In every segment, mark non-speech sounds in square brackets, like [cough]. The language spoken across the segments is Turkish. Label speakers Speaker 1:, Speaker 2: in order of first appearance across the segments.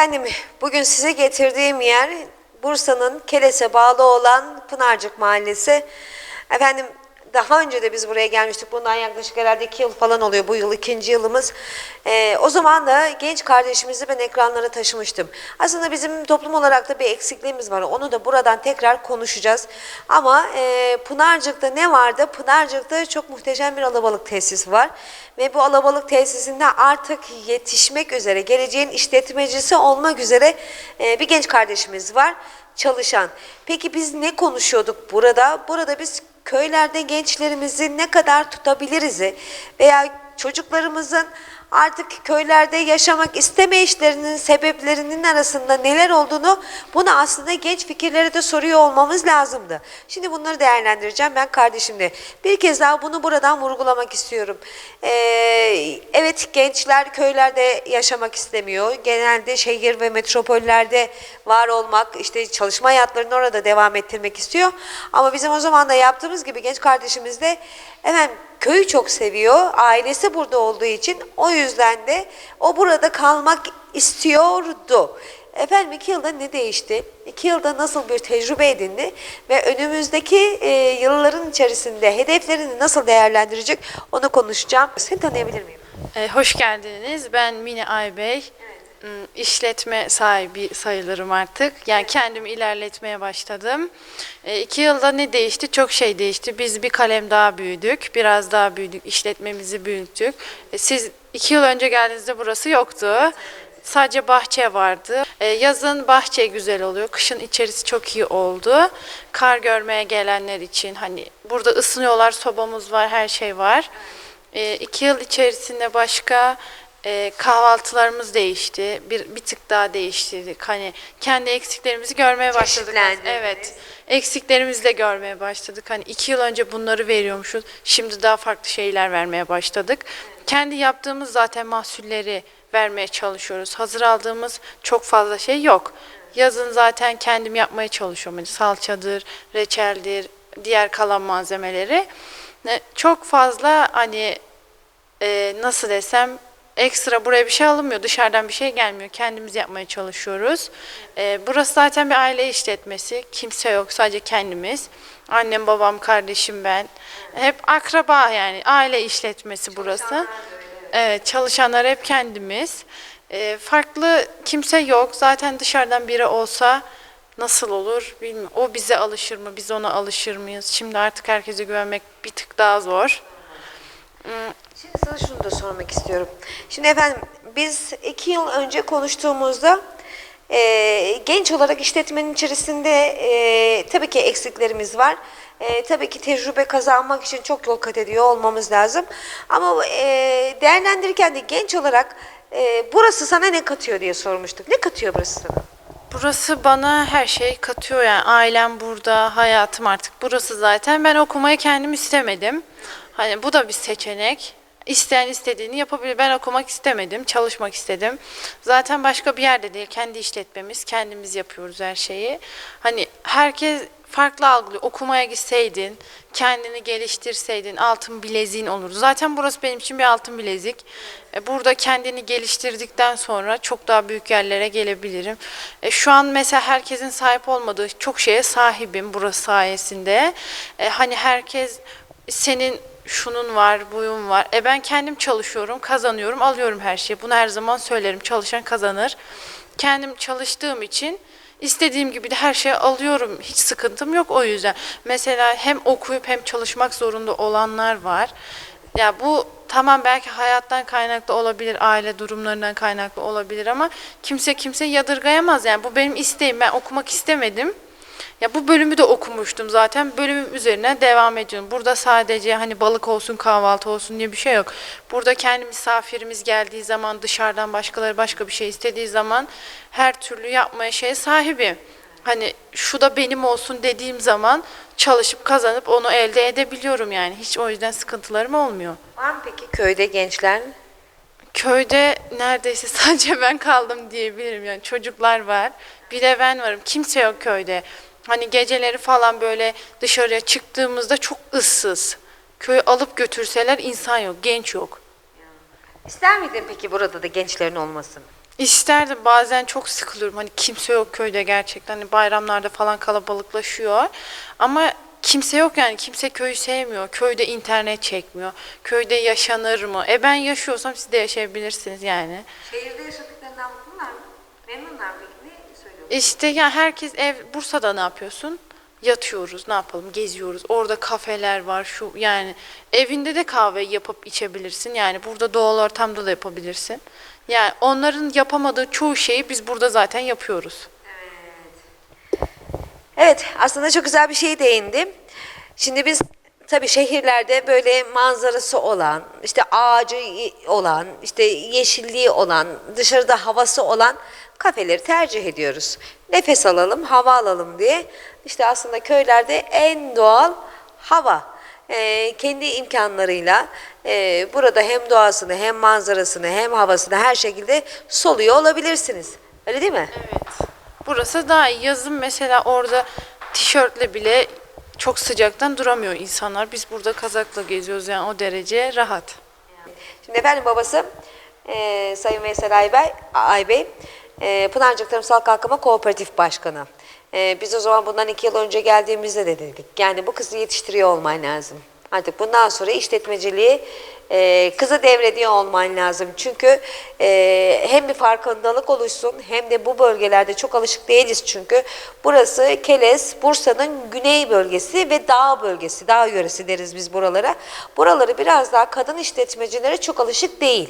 Speaker 1: Efendim, bugün size getirdiğim yer Bursa'nın Keles'e bağlı olan Pınarcık Mahallesi. Efendim daha önce de biz buraya gelmiştik. Bundan yaklaşık herhalde iki yıl falan oluyor. Bu yıl ikinci yılımız. Ee, o zaman da genç kardeşimizi ben ekranlara taşımıştım. Aslında bizim toplum olarak da bir eksikliğimiz var. Onu da buradan tekrar konuşacağız. Ama e, Pınarcık'ta ne vardı? Pınarcık'ta çok muhteşem bir alabalık tesisi var. Ve bu alabalık tesisinde artık yetişmek üzere, geleceğin işletmecisi olmak üzere e, bir genç kardeşimiz var çalışan. Peki biz ne konuşuyorduk burada? Burada biz köylerde gençlerimizi ne kadar tutabiliriz veya çocuklarımızın artık köylerde yaşamak isteme işlerinin sebeplerinin arasında neler olduğunu bunu aslında genç fikirlere de soruyor olmamız lazımdı. Şimdi bunları değerlendireceğim ben kardeşimle. Bir kez daha bunu buradan vurgulamak istiyorum. Ee, gençler köylerde yaşamak istemiyor. Genelde şehir ve metropollerde var olmak, işte çalışma hayatlarını orada devam ettirmek istiyor. Ama bizim o zaman da yaptığımız gibi genç kardeşimiz de efendim köyü çok seviyor. Ailesi burada olduğu için o yüzden de o burada kalmak istiyordu. Efendim iki yılda ne değişti? İki yılda nasıl bir tecrübe edindi? Ve önümüzdeki e, yılların içerisinde hedeflerini nasıl değerlendirecek onu konuşacağım. Seni tanıyabilir miyim?
Speaker 2: E, hoş geldiniz. Ben Mine Aybey. Hmm, İşletme sahibi sayılırım artık. Yani kendimi ilerletmeye başladım. E, iki yılda ne değişti? Çok şey değişti. Biz bir kalem daha büyüdük. Biraz daha büyüdük. İşletmemizi büyüttük. E, siz iki yıl önce geldiğinizde burası yoktu. Sadece bahçe vardı. E, yazın bahçe güzel oluyor. Kışın içerisi çok iyi oldu. Kar görmeye gelenler için hani burada ısınıyorlar, sobamız var, her şey var. E, iki yıl içerisinde başka e, kahvaltılarımız değişti. Bir, bir tık daha değiştirdik. Hani kendi eksiklerimizi görmeye başladık. Evet. Eksiklerimizi de görmeye başladık. Hani iki yıl önce bunları veriyormuşuz. Şimdi daha farklı şeyler vermeye başladık. Kendi yaptığımız zaten mahsulleri vermeye çalışıyoruz. Hazır aldığımız çok fazla şey yok. Yazın zaten kendim yapmaya çalışıyorum. Hani salçadır, reçeldir, diğer kalan malzemeleri. Çok fazla hani e, nasıl desem ekstra buraya bir şey alınmıyor. Dışarıdan bir şey gelmiyor. Kendimiz yapmaya çalışıyoruz. E, burası zaten bir aile işletmesi. Kimse yok. Sadece kendimiz. Annem, babam, kardeşim, ben. Hep akraba yani. Aile işletmesi burası. Evet, çalışanlar hep kendimiz. E, farklı kimse yok. Zaten dışarıdan biri olsa nasıl olur bilmiyorum. O bize alışır mı? Biz ona alışır mıyız? Şimdi artık herkese güvenmek bir tık daha zor.
Speaker 1: Şimdi sana şunu da sormak istiyorum. Şimdi efendim biz iki yıl önce konuştuğumuzda e, genç olarak işletmenin içerisinde e, tabii ki eksiklerimiz var. E, tabii ki tecrübe kazanmak için çok yol kat ediyor olmamız lazım. Ama e, değerlendirirken de genç olarak e, burası sana ne katıyor diye sormuştuk. Ne katıyor burası sana?
Speaker 2: Burası bana her şey katıyor yani ailem burada, hayatım artık burası zaten. Ben okumayı kendim istemedim. Hani bu da bir seçenek. İsteyen istediğini yapabilir. Ben okumak istemedim, çalışmak istedim. Zaten başka bir yerde değil, kendi işletmemiz, kendimiz yapıyoruz her şeyi. Hani herkes farklı algılıyor. Okumaya gitseydin, kendini geliştirseydin altın bileziğin olurdu. Zaten burası benim için bir altın bilezik. E, Burada kendini geliştirdikten sonra çok daha büyük yerlere gelebilirim. E, Şu an mesela herkesin sahip olmadığı çok şeye sahibim burası sayesinde. E, Hani herkes senin şunun var, buyun var. E ben kendim çalışıyorum, kazanıyorum, alıyorum her şeyi. Bunu her zaman söylerim. Çalışan kazanır. Kendim çalıştığım için istediğim gibi de her şeyi alıyorum. Hiç sıkıntım yok o yüzden. Mesela hem okuyup hem çalışmak zorunda olanlar var. Ya bu tamam belki hayattan kaynaklı olabilir, aile durumlarından kaynaklı olabilir ama kimse kimse yadırgayamaz. Yani bu benim isteğim. Ben okumak istemedim. Ya bu bölümü de okumuştum zaten. Bölümüm üzerine devam ediyorum. Burada sadece hani balık olsun, kahvaltı olsun diye bir şey yok. Burada kendi misafirimiz geldiği zaman, dışarıdan başkaları başka bir şey istediği zaman her türlü yapmaya şeye sahibim. Hani şu da benim olsun dediğim zaman çalışıp kazanıp onu elde edebiliyorum yani. Hiç o yüzden sıkıntılarım olmuyor.
Speaker 1: Var mı peki köyde gençler?
Speaker 2: Köyde neredeyse [laughs] sadece ben kaldım diyebilirim yani çocuklar var. Bir de ben varım. Kimse yok köyde. Hani geceleri falan böyle dışarıya çıktığımızda çok ıssız. Köyü alıp götürseler insan yok, genç yok.
Speaker 1: İster miydin peki burada da gençlerin olmasını?
Speaker 2: İsterdim bazen çok sıkılıyorum. Hani kimse yok köyde gerçekten. Hani bayramlarda falan kalabalıklaşıyor. Ama kimse yok yani. Kimse köyü sevmiyor. Köyde internet çekmiyor. Köyde yaşanır mı? E ben yaşıyorsam siz de yaşayabilirsiniz yani.
Speaker 1: Şehirde yaşadıklarından mutlular mı? Memnunlar mı?
Speaker 2: İşte ya herkes ev Bursa'da ne yapıyorsun? Yatıyoruz, ne yapalım? Geziyoruz. Orada kafeler var, şu yani evinde de kahve yapıp içebilirsin. Yani burada doğal ortamda da yapabilirsin. Yani onların yapamadığı çoğu şeyi biz burada zaten yapıyoruz.
Speaker 1: Evet, aslında çok güzel bir şey değindim. Şimdi biz tabii şehirlerde böyle manzarası olan, işte ağacı olan, işte yeşilliği olan, dışarıda havası olan kafeleri tercih ediyoruz. Nefes alalım, hava alalım diye. İşte aslında köylerde en doğal hava. Ee, kendi imkanlarıyla e, burada hem doğasını hem manzarasını hem havasını her şekilde soluyor olabilirsiniz. Öyle değil mi?
Speaker 2: Evet. Burası daha iyi. Yazın mesela orada tişörtle bile çok sıcaktan duramıyor insanlar. Biz burada kazakla geziyoruz yani o derece rahat.
Speaker 1: Şimdi efendim babası e, Sayın Veysel Aybey, Aybey e, Pınarcık Tarımsal Kalkınma Kooperatif Başkanı. E, biz o zaman bundan iki yıl önce geldiğimizde de dedik. Yani bu kızı yetiştiriyor olman lazım. Artık bundan sonra işletmeciliği e, kıza devrediyor olman lazım. Çünkü e, hem bir farkındalık oluşsun hem de bu bölgelerde çok alışık değiliz çünkü. Burası Keles, Bursa'nın güney bölgesi ve dağ bölgesi, dağ yöresi deriz biz buralara. Buraları biraz daha kadın işletmecilere çok alışık değil.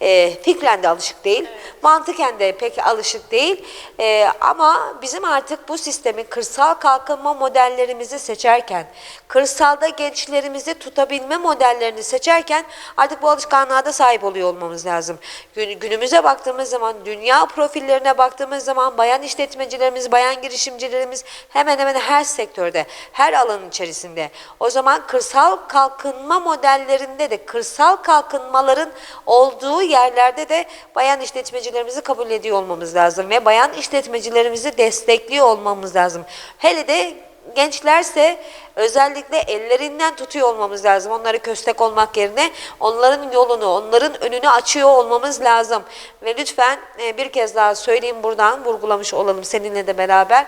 Speaker 1: E, fikren de alışık değil, mantıken de pek alışık değil. E, ama bizim artık bu sistemin kırsal kalkınma modellerimizi seçerken, kırsalda gençlerimizi tutabilme modellerini seçerken artık bu alışkanlığa da sahip oluyor olmamız lazım. Gün- Günümüze baktığımız zaman, dünya profillerine baktığımız zaman bayan işletmecilerimiz, bayan girişimcilerimiz hemen hemen her sektörde, her alanın içerisinde. O zaman kırsal kalkınma modellerinde de kırsal kalkınmaların olduğu yerlerde de bayan işletmecilerimizi kabul ediyor olmamız lazım ve bayan işletmecilerimizi destekliyor olmamız lazım. Hele de gençlerse özellikle ellerinden tutuyor olmamız lazım. Onları köstek olmak yerine onların yolunu, onların önünü açıyor olmamız lazım. Ve lütfen e, bir kez daha söyleyeyim buradan vurgulamış olalım seninle de beraber.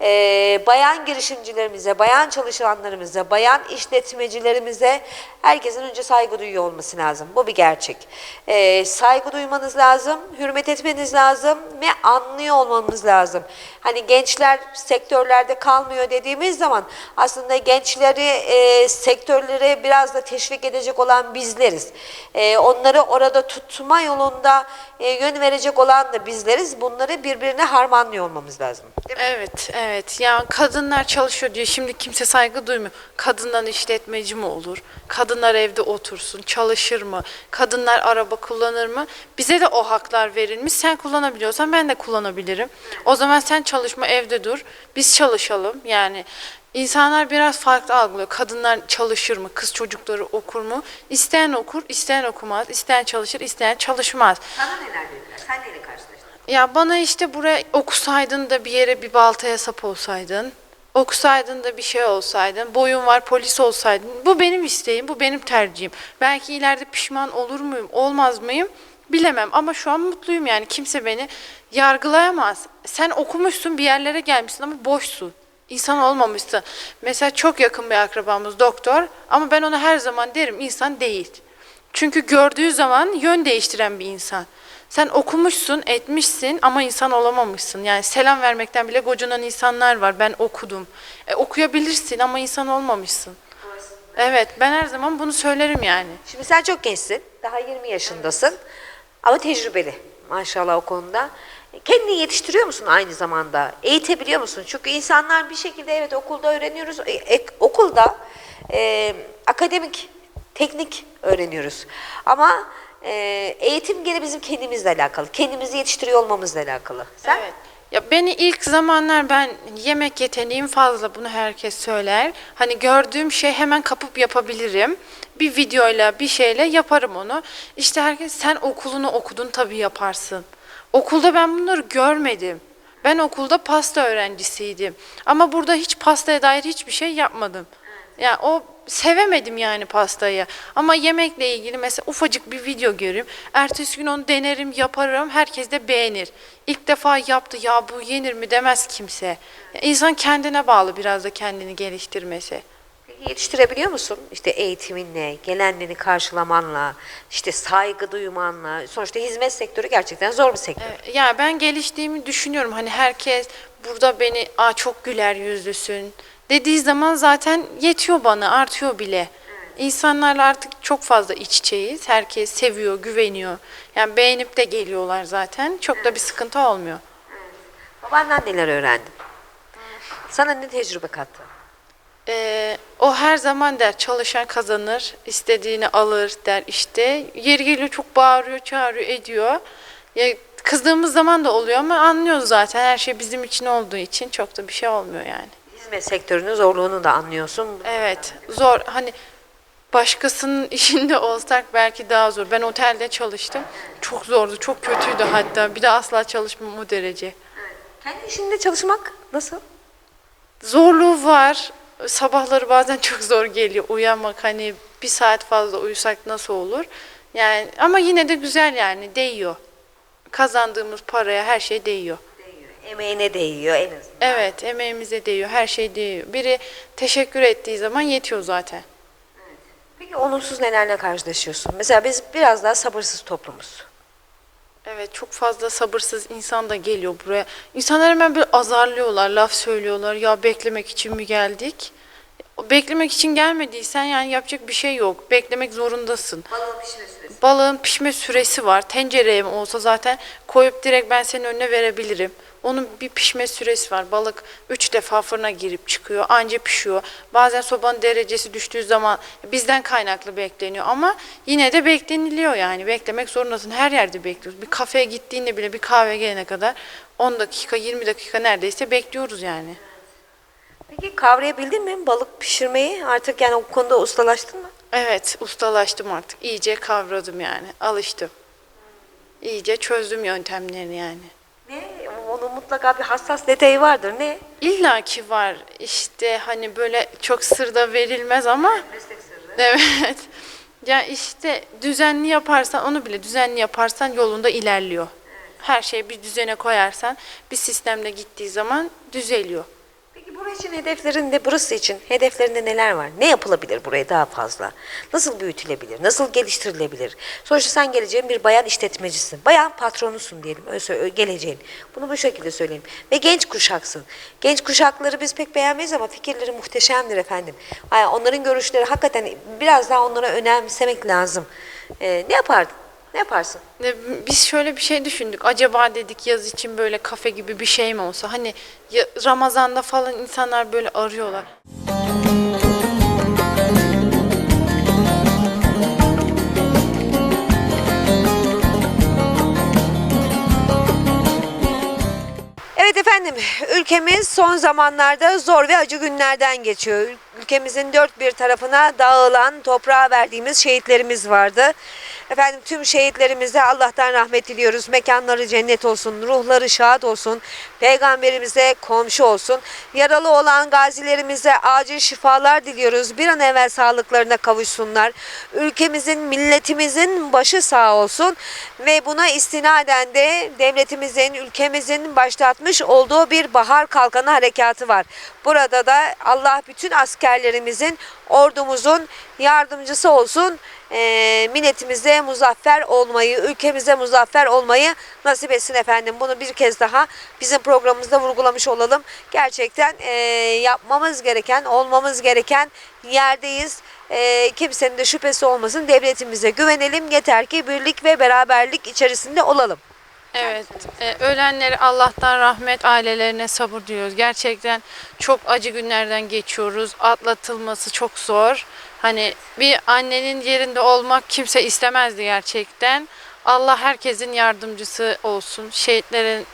Speaker 1: E, bayan girişimcilerimize, bayan çalışanlarımıza, bayan işletmecilerimize herkesin önce saygı duyuyor olması lazım. Bu bir gerçek. E, saygı duymanız lazım, hürmet etmeniz lazım ve anlıyor olmamız lazım. Hani gençler sektörlerde kalmıyor dediğimiz zaman aslında gençleri e, sektörlere biraz da teşvik edecek olan bizleriz. E, onları orada tutma yolunda e, yön verecek olan da bizleriz. Bunları birbirine harmanlıyor olmamız lazım.
Speaker 2: Evet, evet. Ya kadınlar çalışıyor diye şimdi kimse saygı duymuyor. Kadından işletmeci mi olur? Kadınlar evde otursun, çalışır mı? Kadınlar araba kullanır mı? Bize de o haklar verilmiş. Sen kullanabiliyorsan ben de kullanabilirim. O zaman sen çalışma, evde dur. Biz çalışalım. Yani insanlar biraz farklı algılıyor. Kadınlar çalışır mı? Kız çocukları okur mu? İsteyen okur, isteyen okumaz. İsteyen çalışır, isteyen çalışmaz.
Speaker 1: Sana neler dediler? Sen neyle karşılaştın?
Speaker 2: Ya bana işte buraya okusaydın da bir yere bir baltaya sap olsaydın. Okusaydın da bir şey olsaydın. Boyun var polis olsaydın. Bu benim isteğim, bu benim tercihim. Belki ileride pişman olur muyum, olmaz mıyım bilemem. Ama şu an mutluyum yani. Kimse beni yargılayamaz. Sen okumuşsun bir yerlere gelmişsin ama boşsun. İnsan olmamışsın. Mesela çok yakın bir akrabamız doktor ama ben ona her zaman derim insan değil. Çünkü gördüğü zaman yön değiştiren bir insan. Sen okumuşsun, etmişsin ama insan olamamışsın. Yani selam vermekten bile gocunan insanlar var. Ben okudum. E, okuyabilirsin ama insan olmamışsın. Evet, ben her zaman bunu söylerim yani.
Speaker 1: Şimdi sen çok gençsin. Daha 20 yaşındasın. Ama tecrübeli maşallah o konuda. Kendini yetiştiriyor musun aynı zamanda? Eğitebiliyor musun? Çünkü insanlar bir şekilde evet okulda öğreniyoruz. E, e, okulda e, akademik, teknik öğreniyoruz. Ama e, eğitim gene bizim kendimizle alakalı. Kendimizi yetiştiriyor olmamızla alakalı. Sen?
Speaker 2: Evet. Ya beni ilk zamanlar ben yemek yeteneğim fazla bunu herkes söyler. Hani gördüğüm şey hemen kapıp yapabilirim. Bir videoyla bir şeyle yaparım onu. İşte herkes sen okulunu okudun tabii yaparsın. Okulda ben bunları görmedim. Ben okulda pasta öğrencisiydim. Ama burada hiç pastaya dair hiçbir şey yapmadım. Yani o sevemedim yani pastayı. Ama yemekle ilgili mesela ufacık bir video görürüm. Ertesi gün onu denerim, yaparım. Herkes de beğenir. İlk defa yaptı ya bu yenir mi demez kimse. Ya İnsan kendine bağlı biraz da kendini geliştirmesi.
Speaker 1: Yetiştirebiliyor musun? İşte eğitiminle, gelenleri karşılamanla, işte saygı duymanla. Sonuçta hizmet sektörü gerçekten zor bir sektör.
Speaker 2: Ee, Ya ben geliştiğimi düşünüyorum. Hani herkes burada beni Aa, çok güler yüzlüsün dediği zaman zaten yetiyor bana, artıyor bile. İnsanlarla artık çok fazla iç içeyiz. Herkes seviyor, güveniyor. Yani beğenip de geliyorlar zaten. Çok da bir sıkıntı olmuyor.
Speaker 1: Babandan neler öğrendin? Sana ne tecrübe kattı?
Speaker 2: Ee, her zaman der çalışan kazanır, istediğini alır der işte. Yeri geliyor çok bağırıyor, çağırıyor, ediyor. Ya, kızdığımız zaman da oluyor ama anlıyoruz zaten her şey bizim için olduğu için çok da bir şey olmuyor yani.
Speaker 1: Hizmet sektörünün zorluğunu da anlıyorsun.
Speaker 2: Evet zor hani başkasının [laughs] işinde olsak belki daha zor. Ben otelde çalıştım. Çok zordu, çok kötüydü hatta. Bir de asla çalışmam o derece.
Speaker 1: Kendi işinde çalışmak nasıl?
Speaker 2: Zorluğu var. Sabahları bazen çok zor geliyor uyanmak. Hani bir saat fazla uyusak nasıl olur? Yani ama yine de güzel yani değiyor. Kazandığımız paraya her şey değiyor.
Speaker 1: Değiyor. Emeğine değiyor en azından.
Speaker 2: Evet, emeğimize değiyor, her şey değiyor. Biri teşekkür ettiği zaman yetiyor zaten.
Speaker 1: Peki olumsuz nelerle karşılaşıyorsun? Mesela biz biraz daha sabırsız toplumuz.
Speaker 2: Evet çok fazla sabırsız insan da geliyor buraya. İnsanlar hemen bir azarlıyorlar, laf söylüyorlar. Ya beklemek için mi geldik? Beklemek için gelmediysen yani yapacak bir şey yok. Beklemek zorundasın.
Speaker 1: Balığın pişme süresi.
Speaker 2: Balığın pişme süresi var. Tencereye mi olsa zaten koyup direkt ben senin önüne verebilirim. Onun bir pişme süresi var. Balık üç defa fırına girip çıkıyor. Anca pişiyor. Bazen sobanın derecesi düştüğü zaman bizden kaynaklı bekleniyor. Ama yine de bekleniliyor yani. Beklemek zorundasın. Her yerde bekliyoruz. Bir kafeye gittiğinde bile bir kahve gelene kadar 10 dakika 20 dakika neredeyse bekliyoruz yani.
Speaker 1: Peki kavrayabildin mi balık pişirmeyi? Artık yani o konuda ustalaştın mı?
Speaker 2: Evet, ustalaştım artık. İyice kavradım yani. Alıştım. İyice çözdüm yöntemlerini yani.
Speaker 1: Ne? Onun mutlaka bir hassas detayı vardır. Ne?
Speaker 2: İlla ki var. İşte hani böyle çok sırda verilmez ama [laughs]
Speaker 1: Meslek sırrı.
Speaker 2: evet. Ya işte düzenli yaparsan onu bile düzenli yaparsan yolunda ilerliyor. Her şeyi bir düzene koyarsan bir sistemde gittiği zaman düzeliyor.
Speaker 1: Burası için hedeflerin de burası için hedeflerinde neler var? Ne yapılabilir buraya daha fazla? Nasıl büyütülebilir? Nasıl geliştirilebilir? Sonuçta sen geleceğin bir bayan işletmecisin. Bayan patronusun diyelim. Öyle geleceğin. Bunu bu şekilde söyleyeyim. Ve genç kuşaksın. Genç kuşakları biz pek beğenmeyiz ama fikirleri muhteşemdir efendim. Onların görüşleri hakikaten biraz daha onlara önemsemek lazım. Ee, ne yapardın? Ne yaparsın?
Speaker 2: Ne- Biz şöyle bir şey düşündük. Acaba dedik yaz için böyle kafe gibi bir şey mi olsa? Hani ya- Ramazan'da falan insanlar böyle arıyorlar.
Speaker 1: Evet efendim, ülkemiz son zamanlarda zor ve acı günlerden geçiyor. Ülkemizin dört bir tarafına dağılan, toprağa verdiğimiz şehitlerimiz vardı. Efendim tüm şehitlerimize Allah'tan rahmet diliyoruz. Mekanları cennet olsun, ruhları şad olsun, peygamberimize komşu olsun. Yaralı olan gazilerimize acil şifalar diliyoruz. Bir an evvel sağlıklarına kavuşsunlar. Ülkemizin, milletimizin başı sağ olsun. Ve buna istinaden de devletimizin, ülkemizin başlatmış olduğu bir bahar kalkanı harekatı var. Burada da Allah bütün askerlerimizin, ordumuzun yardımcısı olsun. Eee milletimize muzaffer olmayı, ülkemize muzaffer olmayı nasip etsin efendim. Bunu bir kez daha bizim programımızda vurgulamış olalım. Gerçekten eee, yapmamız gereken, olmamız gereken yerdeyiz. Eee, kimsenin de şüphesi olmasın. Devletimize güvenelim. Yeter ki birlik ve beraberlik içerisinde olalım.
Speaker 2: Evet, e, ölenlere Allah'tan rahmet, ailelerine sabır diliyoruz. Gerçekten çok acı günlerden geçiyoruz. Atlatılması çok zor. Hani bir annenin yerinde olmak kimse istemezdi gerçekten. Allah herkesin yardımcısı olsun. Şehitlerin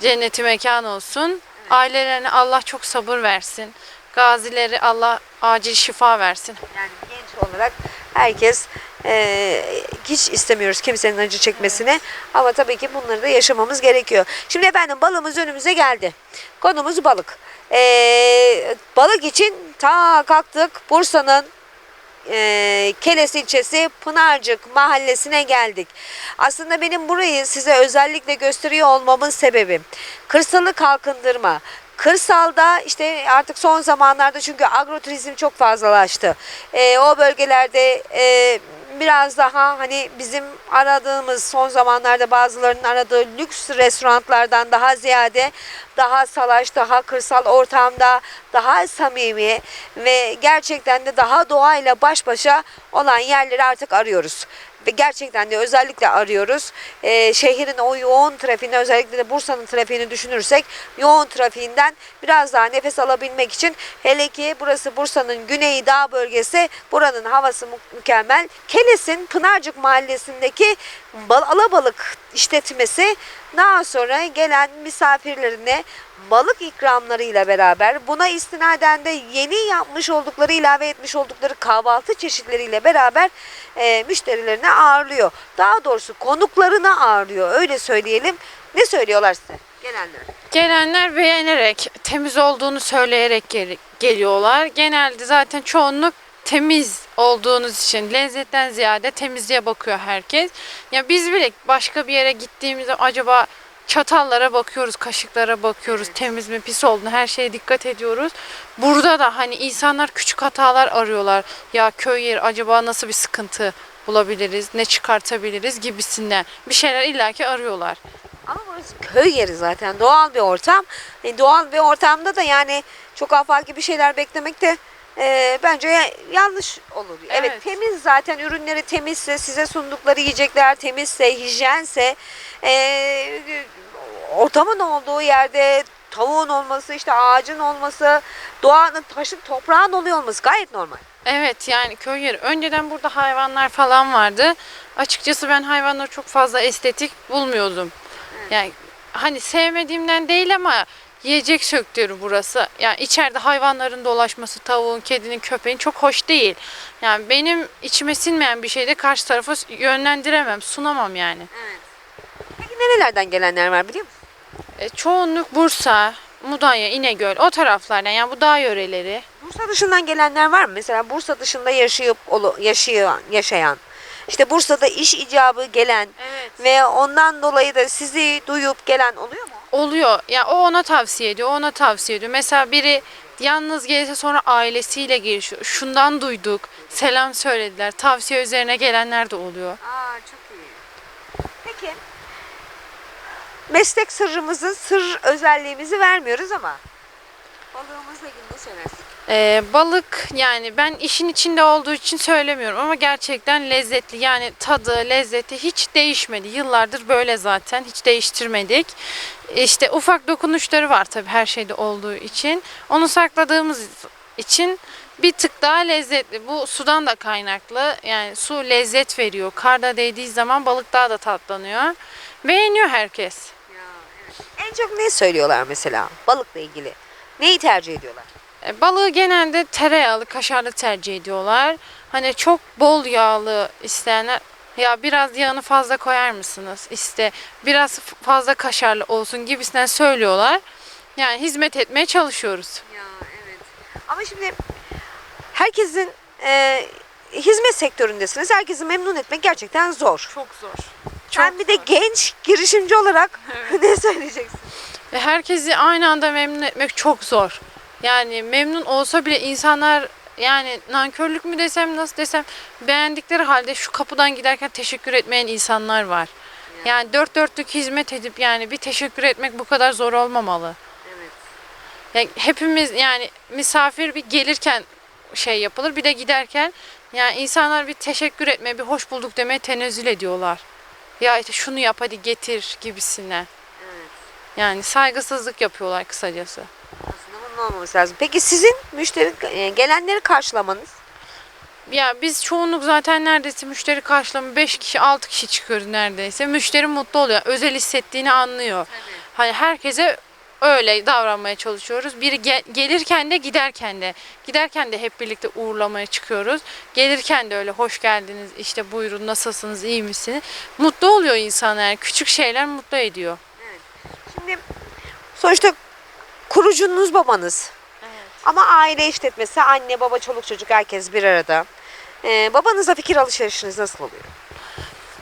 Speaker 2: cenneti mekan olsun. Ailelerine Allah çok sabır versin. Gazileri Allah acil şifa versin.
Speaker 1: Yani genç olarak herkes eee, hiç istemiyoruz kimsenin acı çekmesini ama tabii ki bunları da yaşamamız gerekiyor. Şimdi efendim balımız önümüze geldi. Konumuz balık. Eee, balık için ta kalktık Bursa'nın e, Keles ilçesi Pınarcık mahallesine geldik. Aslında benim burayı size özellikle gösteriyor olmamın sebebi kırsalı kalkındırma. Kırsalda işte artık son zamanlarda çünkü agroturizm çok fazlalaştı. E, o bölgelerde e, biraz daha hani bizim aradığımız son zamanlarda bazılarının aradığı lüks restoranlardan daha ziyade daha salaş, daha kırsal ortamda daha samimi ve gerçekten de daha doğayla baş başa olan yerleri artık arıyoruz. Ve gerçekten de özellikle arıyoruz. Ee, şehrin o yoğun trafiğini özellikle de Bursa'nın trafiğini düşünürsek yoğun trafiğinden biraz daha nefes alabilmek için hele ki burası Bursa'nın güneyi dağ bölgesi buranın havası mü- mükemmel. Keles'in Pınarcık mahallesindeki bal alabalık işletmesi daha sonra gelen misafirlerine balık ikramlarıyla beraber buna istinaden de yeni yapmış oldukları ilave etmiş oldukları kahvaltı çeşitleriyle beraber e, müşterilerini ağırlıyor. Daha doğrusu konuklarını ağırlıyor öyle söyleyelim. Ne söylüyorlar size gelenler?
Speaker 2: Gelenler beğenerek, temiz olduğunu söyleyerek gel- geliyorlar. Genelde zaten çoğunluk temiz olduğunuz için lezzetten ziyade temizliğe bakıyor herkes. Ya biz bile başka bir yere gittiğimizde acaba çatallara bakıyoruz, kaşıklara bakıyoruz. Temiz mi, pis olduğunu her şeye dikkat ediyoruz. Burada da hani insanlar küçük hatalar arıyorlar. Ya köy yeri acaba nasıl bir sıkıntı bulabiliriz, ne çıkartabiliriz gibisinden bir şeyler illaki arıyorlar.
Speaker 1: Ama burası köy yeri zaten doğal bir ortam. E, doğal bir ortamda da yani çok afaki bir şeyler beklemek de e, bence ya- yanlış olur. Evet.
Speaker 2: Evet.
Speaker 1: temiz zaten ürünleri temizse size sundukları yiyecekler temizse hijyense e, ortamın olduğu yerde tavuğun olması işte ağacın olması doğanın taşın toprağın oluyor olması gayet normal.
Speaker 2: Evet yani köy yeri. Önceden burada hayvanlar falan vardı. Açıkçası ben hayvanları çok fazla estetik bulmuyordum. Yani hani sevmediğimden değil ama yiyecek sektörü burası. Yani içeride hayvanların dolaşması, tavuğun, kedinin, köpeğin çok hoş değil. Yani benim içime sinmeyen bir şeyde karşı tarafa yönlendiremem, sunamam yani.
Speaker 1: Evet. Nerelerden gelenler var biliyor musun?
Speaker 2: E, çoğunluk Bursa, Mudanya, İnegöl o taraflardan yani bu dağ yöreleri.
Speaker 1: Bursa dışından gelenler var mı? Mesela Bursa dışında yaşayıp yaşayan, yaşayan. İşte Bursa'da iş icabı gelen
Speaker 2: Evet.
Speaker 1: ve ondan dolayı da sizi duyup gelen oluyor mu?
Speaker 2: Oluyor. Ya o ona tavsiye ediyor, o ona tavsiye ediyor. Mesela biri yalnız gelirse sonra ailesiyle gelişiyor. Şundan duyduk, selam söylediler. Tavsiye üzerine gelenler de oluyor.
Speaker 1: Aa çok iyi. Peki meslek sırrımızı, sır özelliğimizi vermiyoruz ama balığımızla ilgili ne söylersin?
Speaker 2: Ee, balık yani ben işin içinde olduğu için söylemiyorum ama gerçekten lezzetli. Yani tadı, lezzeti hiç değişmedi. Yıllardır böyle zaten. Hiç değiştirmedik. İşte ufak dokunuşları var tabii her şeyde olduğu için. Onu sakladığımız için bir tık daha lezzetli. Bu sudan da kaynaklı. Yani su lezzet veriyor. Karda değdiği zaman balık daha da tatlanıyor. Beğeniyor herkes.
Speaker 1: En çok ne söylüyorlar mesela balıkla ilgili? Neyi tercih ediyorlar?
Speaker 2: E, Balığı genelde tereyağlı, kaşarlı tercih ediyorlar. Hani çok bol yağlı isteyenler ya biraz yağını fazla koyar mısınız? İşte biraz fazla kaşarlı olsun gibisinden söylüyorlar. Yani hizmet etmeye çalışıyoruz.
Speaker 1: Ya evet. Ama şimdi herkesin e, hizmet sektöründesiniz. Herkesi memnun etmek gerçekten zor.
Speaker 2: Çok zor.
Speaker 1: Sen bir de genç girişimci olarak [laughs] ne söyleyeceksin?
Speaker 2: Ve herkesi aynı anda memnun etmek çok zor. Yani memnun olsa bile insanlar yani nankörlük mü desem nasıl desem beğendikleri halde şu kapıdan giderken teşekkür etmeyen insanlar var. Yani dört dörtlük hizmet edip yani bir teşekkür etmek bu kadar zor olmamalı.
Speaker 1: Evet.
Speaker 2: Yani hepimiz yani misafir bir gelirken şey yapılır bir de giderken yani insanlar bir teşekkür etmeye bir hoş bulduk demeye tenezzül ediyorlar. Ya işte şunu yap hadi getir gibisine.
Speaker 1: Evet.
Speaker 2: Yani saygısızlık yapıyorlar kısacası.
Speaker 1: Aslında bunun olmaması lazım. Peki sizin müşteri e, gelenleri karşılamanız?
Speaker 2: Ya biz çoğunluk zaten neredeyse müşteri karşılama 5 kişi 6 kişi çıkıyoruz neredeyse. Müşteri mutlu oluyor. Özel hissettiğini anlıyor. Hani herkese öyle davranmaya çalışıyoruz. Biri gel- gelirken de giderken de. Giderken de hep birlikte uğurlamaya çıkıyoruz. Gelirken de öyle hoş geldiniz işte buyurun nasılsınız iyi misiniz? Mutlu oluyor insan yani. Küçük şeyler mutlu ediyor.
Speaker 1: Şimdi sonuçta kurucunuz babanız. Ama aile işletmesi, anne, baba, çoluk çocuk herkes bir arada. Ee, babanızla fikir alışverişiniz nasıl oluyor?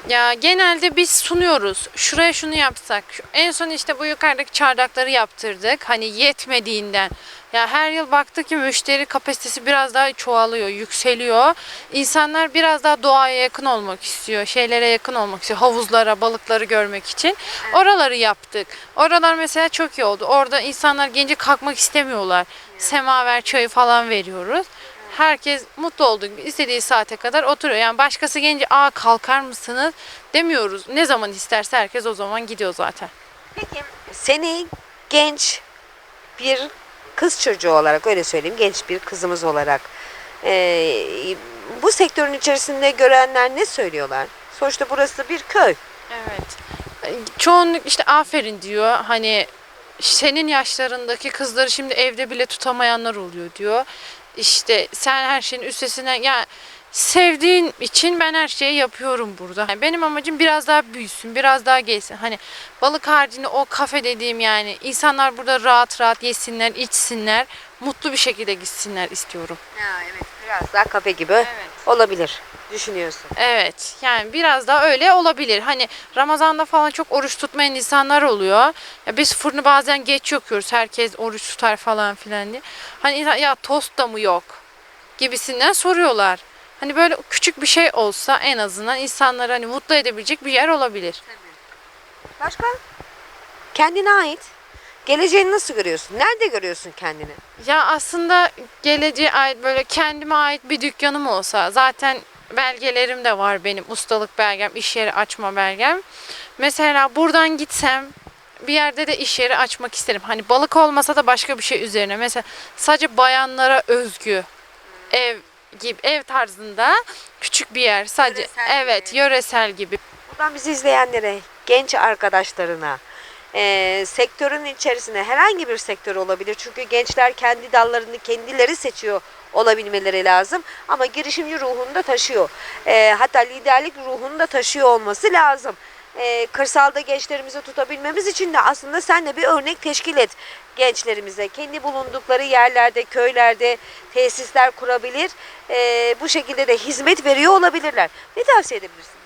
Speaker 2: Ya genelde biz sunuyoruz. Şuraya şunu yapsak. En son işte bu yukarıdaki çardakları yaptırdık. Hani yetmediğinden. Ya her yıl baktık ki müşteri kapasitesi biraz daha çoğalıyor, yükseliyor. İnsanlar biraz daha doğaya yakın olmak istiyor. Şeylere yakın olmak istiyor. Havuzlara, balıkları görmek için. Oraları yaptık. Oralar mesela çok iyi oldu. Orada insanlar gence kalkmak istemiyorlar. Semaver çayı falan veriyoruz. Herkes mutlu olduğu gibi istediği saate kadar oturuyor. Yani başkası gelince aa kalkar mısınız demiyoruz. Ne zaman isterse herkes o zaman gidiyor zaten.
Speaker 1: Peki seni genç bir kız çocuğu olarak öyle söyleyeyim genç bir kızımız olarak ee, bu sektörün içerisinde görenler ne söylüyorlar? Sonuçta burası bir köy.
Speaker 2: Evet. Çoğunluk işte aferin diyor. Hani senin yaşlarındaki kızları şimdi evde bile tutamayanlar oluyor diyor. İşte sen her şeyin üstesinden ya sevdiğin için ben her şeyi yapıyorum burada. Yani benim amacım biraz daha büyüsün, biraz daha gelsin. Hani balık haricinde o kafe dediğim yani insanlar burada rahat rahat yesinler, içsinler, mutlu bir şekilde gitsinler istiyorum.
Speaker 1: Ya evet biraz daha kafe gibi
Speaker 2: Evet.
Speaker 1: olabilir düşünüyorsun.
Speaker 2: Evet yani biraz daha öyle olabilir. Hani Ramazan'da falan çok oruç tutmayan insanlar oluyor. Ya biz fırını bazen geç yakıyoruz. Herkes oruç tutar falan filan diye. Hani insan, ya tost da mı yok gibisinden soruyorlar. Hani böyle küçük bir şey olsa en azından insanları hani mutlu edebilecek bir yer olabilir.
Speaker 1: Başka? Kendine ait. Geleceğini nasıl görüyorsun? Nerede görüyorsun kendini?
Speaker 2: Ya aslında geleceğe ait böyle kendime ait bir dükkanım olsa zaten belgelerim de var benim ustalık belgem, iş yeri açma belgem. Mesela buradan gitsem bir yerde de iş yeri açmak isterim. Hani balık olmasa da başka bir şey üzerine. Mesela sadece bayanlara özgü ev gibi ev tarzında küçük bir yer. Sadece
Speaker 1: Yöresel
Speaker 2: evet
Speaker 1: gibi.
Speaker 2: yöresel gibi.
Speaker 1: Buradan bizi izleyenlere, genç arkadaşlarına, eee, sektörün içerisinde herhangi bir sektör olabilir. Çünkü gençler kendi dallarını kendileri seçiyor olabilmeleri lazım. Ama girişimci ruhunu da taşıyor. Eee, hatta liderlik ruhunu da taşıyor olması lazım. Eee, kırsalda gençlerimizi tutabilmemiz için de aslında sen de bir örnek teşkil et gençlerimize. Kendi bulundukları yerlerde, köylerde tesisler kurabilir. Eee, bu şekilde de hizmet veriyor olabilirler. Ne tavsiye edebilirsin?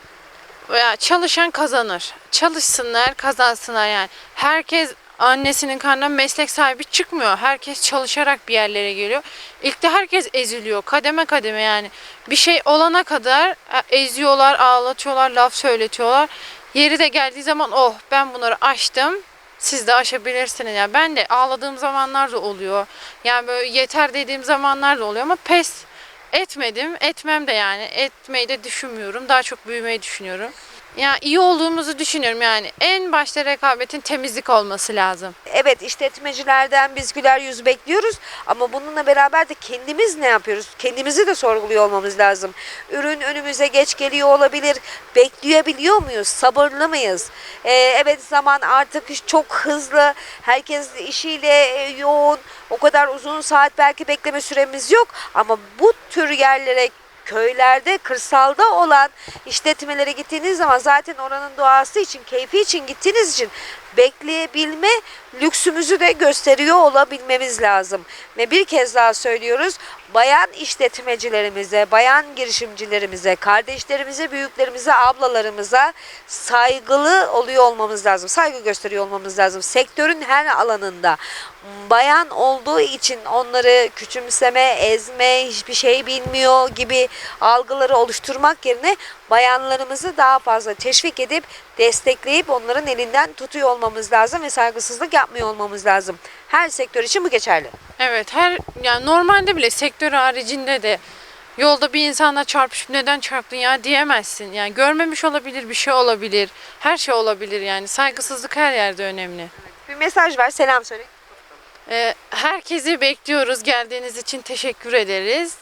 Speaker 2: Veya çalışan kazanır. Çalışsınlar, kazansınlar yani. Herkes annesinin karnından meslek sahibi çıkmıyor. Herkes çalışarak bir yerlere geliyor. İlk de herkes eziliyor. Kademe kademe yani. Bir şey olana kadar e, eziyorlar, ağlatıyorlar, laf söyletiyorlar. Yeri de geldiği zaman oh ben bunları aştım. Siz de aşabilirsiniz. Yani ben de ağladığım zamanlar da oluyor. Yani böyle yeter dediğim zamanlar da oluyor ama pes etmedim. Etmem de yani. Etmeyi de düşünmüyorum. Daha çok büyümeyi düşünüyorum. Yani iyi olduğumuzu düşünüyorum yani. En başta rekabetin temizlik olması lazım.
Speaker 1: Evet işletmecilerden biz güler yüz bekliyoruz ama bununla beraber de kendimiz ne yapıyoruz? Kendimizi de sorguluyor olmamız lazım. Ürün önümüze geç geliyor olabilir. Bekleyebiliyor muyuz? Sabırlı mıyız? Ee, evet zaman artık çok hızlı. Herkes işiyle e, yoğun. O kadar uzun saat belki bekleme süremiz yok ama bu tür yerlere köylerde, kırsalda olan işletmelere gittiğiniz zaman zaten oranın doğası için, keyfi için gittiğiniz için bekleyebilme lüksümüzü de gösteriyor olabilmemiz lazım. Ve bir kez daha söylüyoruz, bayan işletmecilerimize, bayan girişimcilerimize, kardeşlerimize, büyüklerimize, ablalarımıza saygılı oluyor olmamız lazım. Saygı gösteriyor olmamız lazım. Sektörün her alanında bayan olduğu için onları küçümseme, ezme, hiçbir şey bilmiyor gibi algıları oluşturmak yerine bayanlarımızı daha fazla teşvik edip destekleyip onların elinden tutuyor olmamız lazım ve saygısızlık yapmıyor olmamız lazım. Her sektör için bu geçerli.
Speaker 2: Evet her yani normalde bile sektör haricinde de yolda bir insanla çarpışıp neden çarptın ya diyemezsin. Yani görmemiş olabilir bir şey olabilir. Her şey olabilir yani. Saygısızlık her yerde önemli.
Speaker 1: Bir mesaj ver, selam söyle.
Speaker 2: Ee, herkesi bekliyoruz. Geldiğiniz için teşekkür ederiz.